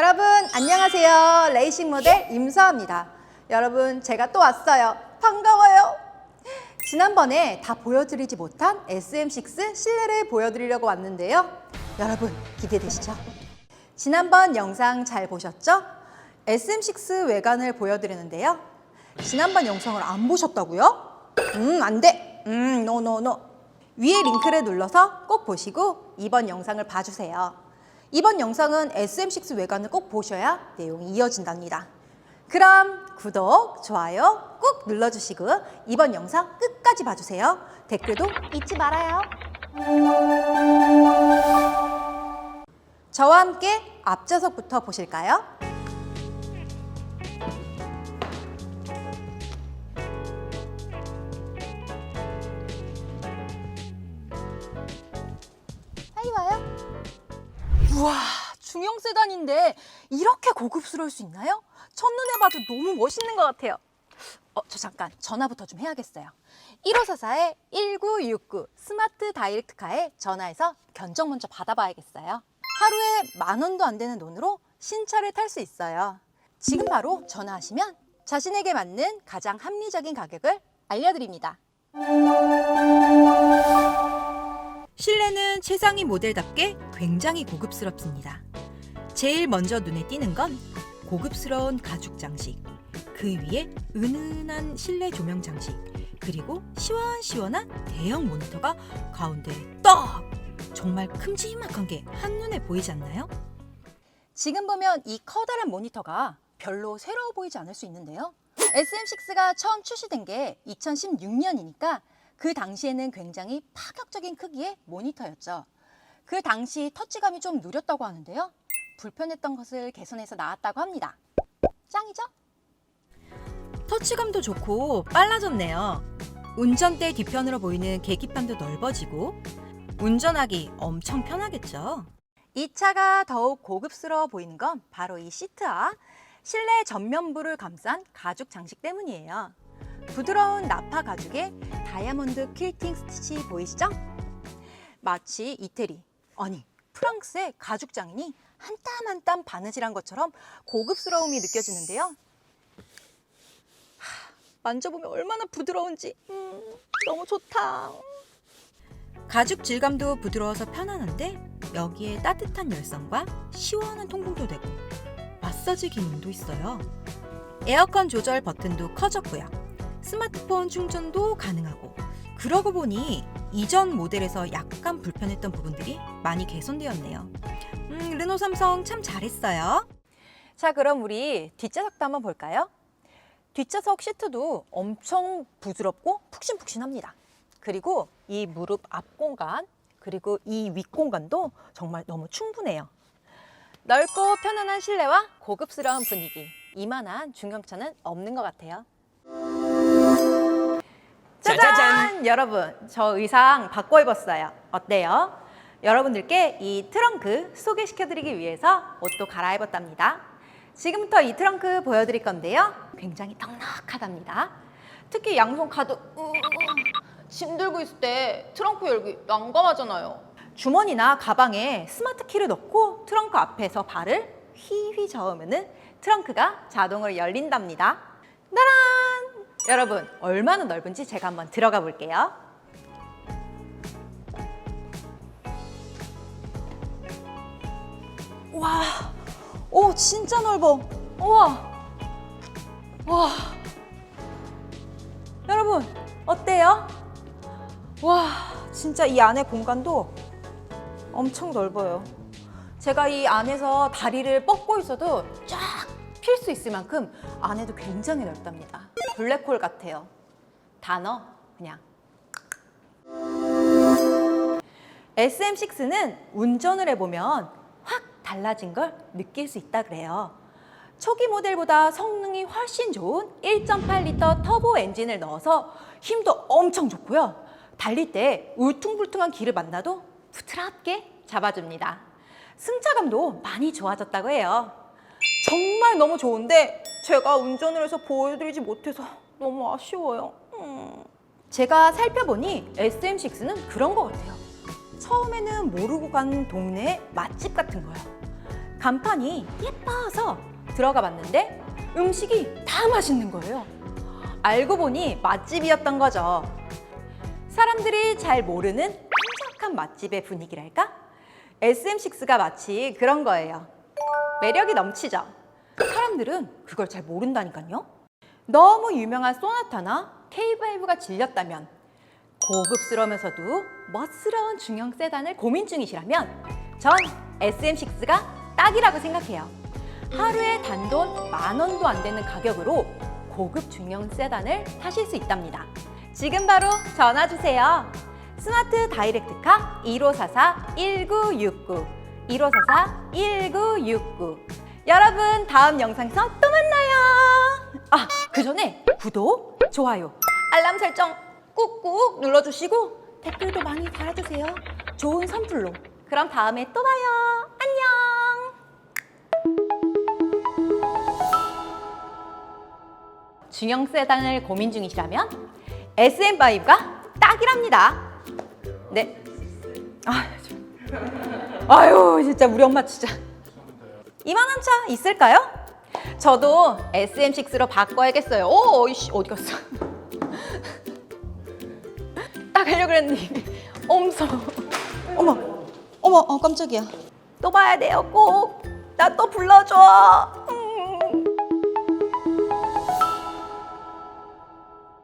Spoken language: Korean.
여러분 안녕하세요. 레이싱 모델 임서아입니다. 여러분 제가 또 왔어요. 반가워요. 지난번에 다 보여드리지 못한 SM6 실내를 보여드리려고 왔는데요. 여러분 기대되시죠? 지난번 영상 잘 보셨죠? SM6 외관을 보여드리는데요. 지난번 영상을 안 보셨다고요? 음, 안 돼. 음, 노노노. 위에 링크를 눌러서 꼭 보시고 이번 영상을 봐주세요. 이번 영상은 SM6 외관을 꼭 보셔야 내용이 이어진답니다. 그럼 구독, 좋아요 꼭 눌러주시고 이번 영상 끝까지 봐주세요. 댓글도 잊지 말아요. 저와 함께 앞좌석부터 보실까요? 중형 세단인데 이렇게 고급스러울 수 있나요? 첫눈에 봐도 너무 멋있는 것 같아요. 어, 저 잠깐 전화부터 좀 해야겠어요. 1544-1969 스마트 다이렉트카에 전화해서 견적 먼저 받아봐야겠어요. 하루에 만 원도 안 되는 돈으로 신차를 탈 수 있어요. 지금 바로 전화하시면 자신에게 맞는 가장 합리적인 가격을 알려드립니다. 실내는 최상위 모델답게 굉장히 고급스럽습니다. 제일 먼저 눈에 띄는 건 고급스러운 가죽 장식, 그 위에 은은한 실내 조명 장식, 그리고 시원시원한 대형 모니터가 가운데 떡! 정말 큼지막한 게 한눈에 보이지 않나요? 지금 보면 이 커다란 모니터가 별로 새로워 보이지 않을 수 있는데요. SM6가 처음 출시된 게 2016년이니까 그 당시에는 굉장히 파격적인 크기의 모니터였죠. 그 당시 터치감이 좀 느렸다고 하는데요. 불편했던 것을 개선해서 나왔다고 합니다. 짱이죠? 터치감도 좋고 빨라졌네요. 운전대 뒤편으로 보이는 계기판도 넓어지고 운전하기 엄청 편하겠죠. 이 차가 더욱 고급스러워 보이는 건 바로 이 시트와 실내 전면부를 감싼 가죽 장식 때문이에요. 부드러운 나파 가죽에 다이아몬드 퀼팅 스티치 보이시죠? 마치 이태리, 아니 프랑스의 가죽 장인이 한 땀 한 땀 바느질한 것처럼 고급스러움이 느껴지는데요. 하, 만져보면 얼마나 부드러운지 음, 너무 좋다. 가죽 질감도 부드러워서 편안한데 여기에 따뜻한 열선과 시원한 통풍도 되고 마사지 기능도 있어요. 에어컨 조절 버튼도 커졌고요. 스마트폰 충전도 가능하고 그러고 보니 이전 모델에서 약간 불편했던 부분들이 많이 개선되었네요. 음, 르노 삼성 참 잘했어요. 자, 그럼 우리 뒷좌석도 한번 볼까요? 뒷좌석 시트도 엄청 부드럽고 푹신푹신합니다. 그리고 이 무릎 앞 공간, 그리고 이 윗 공간도 정말 너무 충분해요. 넓고 편안한 실내와 고급스러운 분위기. 이만한 중형차는 없는 것 같아요. 짜잔! 여러분, 저 의상 바꿔 입었어요. 어때요? 여러분들께 이 트렁크 소개시켜드리기 위해서 옷도 갈아입었답니다. 지금부터 이 트렁크 보여드릴 건데요. 굉장히 넉넉하답니다. 특히 양손 가득 으, 짐 들고 있을 때 트렁크 열기 난감하잖아요. 주머니나 가방에 스마트 키를 넣고 트렁크 앞에서 발을 휘휘 저으면은 트렁크가 자동으로 열린답니다. 따란! 여러분, 얼마나 넓은지 제가 한번 들어가 볼게요. 와, 오, 진짜 넓어. 우와. 와. 여러분, 어때요? 와, 진짜 이 안에 공간도 엄청 넓어요. 제가 이 안에서 다리를 뻗고 있어도 쫙 필 수 있을 만큼 안에도 굉장히 넓답니다. 블랙홀 같아요. 단어, 그냥. SM6는 운전을 해보면 확 달라진 걸 느낄 수 있다 그래요. 초기 모델보다 성능이 훨씬 좋은 1.8리터 터보 엔진을 넣어서 힘도 엄청 좋고요. 달릴 때 울퉁불퉁한 길을 만나도 부드럽게 잡아줍니다. 승차감도 많이 좋아졌다고 해요. 정말 너무 좋은데 제가 운전을 해서 보여드리지 못해서 너무 아쉬워요. 음. 제가 살펴보니 SM6는 그런 것 같아요. 처음에는 모르고 간 동네 맛집 같은 거요. 간판이 예뻐서 들어가 봤는데 음식이 다 맛있는 거예요. 알고 보니 맛집이었던 거죠. 사람들이 잘 모르는 한적한 맛집의 분위기랄까? SM6가 마치 그런 거예요. 매력이 넘치죠? 사람들은 그걸 잘 모른다니까요. 너무 유명한 소나타나 K5가 질렸다면 고급스러우면서도 멋스러운 중형 세단을 고민 중이시라면 전 SM6가 딱이라고 생각해요. 하루에 단돈 만 원도 안 되는 가격으로 고급 중형 세단을 타실 수 있답니다. 지금 바로 전화 주세요. 스마트 다이렉트카 1544-1969 1544-1969 여러분 다음 영상에서 또 만나요. 아, 그 전에 구독, 좋아요, 알람 설정 꾹꾹 눌러주시고 댓글도 많이 달아주세요. 좋은 선물로. 그럼 다음에 또 봐요. 안녕. 중형 세단을 고민 중이시라면 SM5가 딱이랍니다. 네. 아, 저- 아유, 진짜 우리 엄마 진짜. 이만한 차 있을까요? 저도 SM6로 바꿔야겠어요. 오, 이씨, 어디 갔어? 딱 하려고 그랬는데 엄서 어머 어머 어 깜짝이야 또 봐야 돼요 꼭 나 또 불러줘 음.